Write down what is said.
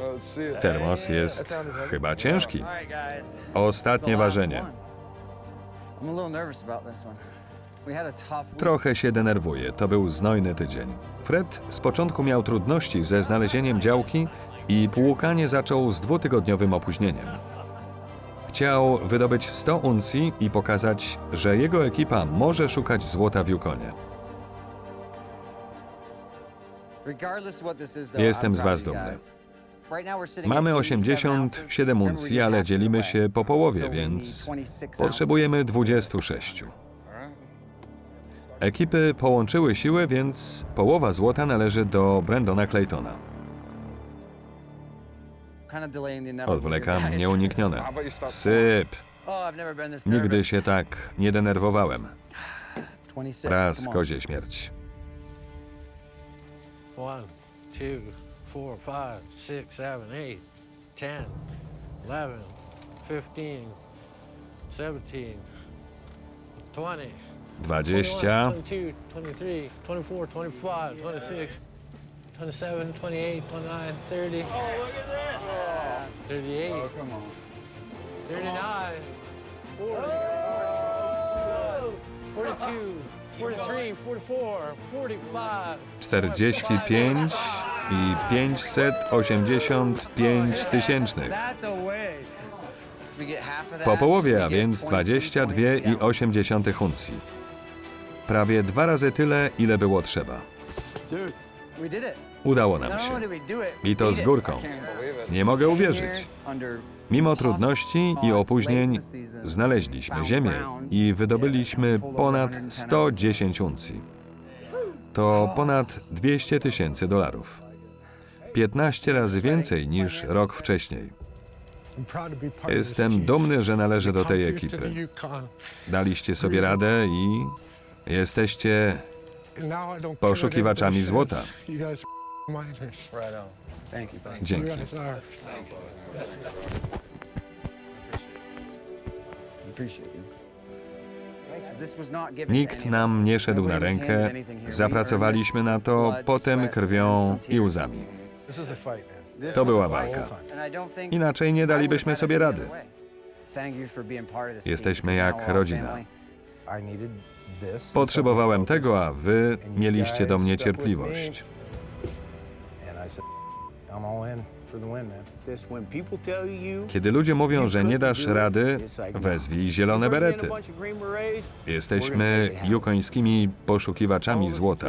Let's see it. Termos jest chyba ciężki. Ostatnie ważenie. Trochę się denerwuję. To był znojny tydzień. Fred z początku miał trudności ze znalezieniem działki i płukanie zaczął z dwutygodniowym opóźnieniem. Chciał wydobyć 100 uncji i pokazać, że jego ekipa może szukać złota w Yukonie. Jestem z was dumny. Mamy at 87 ounces. 87 uncji, ale dzielimy się po połowie, więc need 26 potrzebujemy ounces. 26. Ekipy połączyły siły, więc połowa złota należy do Brandona Claytona. Odwlekam nieuniknione. Syp! Oh, Nigdy się tak nie denerwowałem. 26, Raz kozie śmierć. One, two, four, five, six, seven, eight, ten, eleven, fifteen, seventeen, twenty. 20, 38, Oh, come on. 39, 40, 42, 43, 44, 45. 45 i 585 tysięcznych. That's a win. We get half of that, Po połowie, a więc 22, 22,8 uncji. Prawie dwa razy tyle, ile było trzeba. We did it. Udało nam się. only did we do it, I to z górką. Nie mogę uwierzyć. Mimo trudności i opóźnień znaleźliśmy ziemię i wydobyliśmy ponad 110 uncji. To ponad 200 tysięcy dolarów. 15 razy więcej niż rok wcześniej. Jestem dumny, że należę do tej ekipy. Daliście sobie radę i jesteście poszukiwaczami złota. Thank you, buddy. Dzięki. You. Nikt nam nie szedł na rękę, zapracowaliśmy na to potem krwią i łzami. To była walka. Inaczej nie dalibyśmy sobie rady. Jesteśmy jak rodzina. Potrzebowałem tego, a wy mieliście do mnie cierpliwość. Kiedy ludzie mówią, że nie dasz rady, wezwij zielone berety. Jesteśmy jukońskimi poszukiwaczami złota.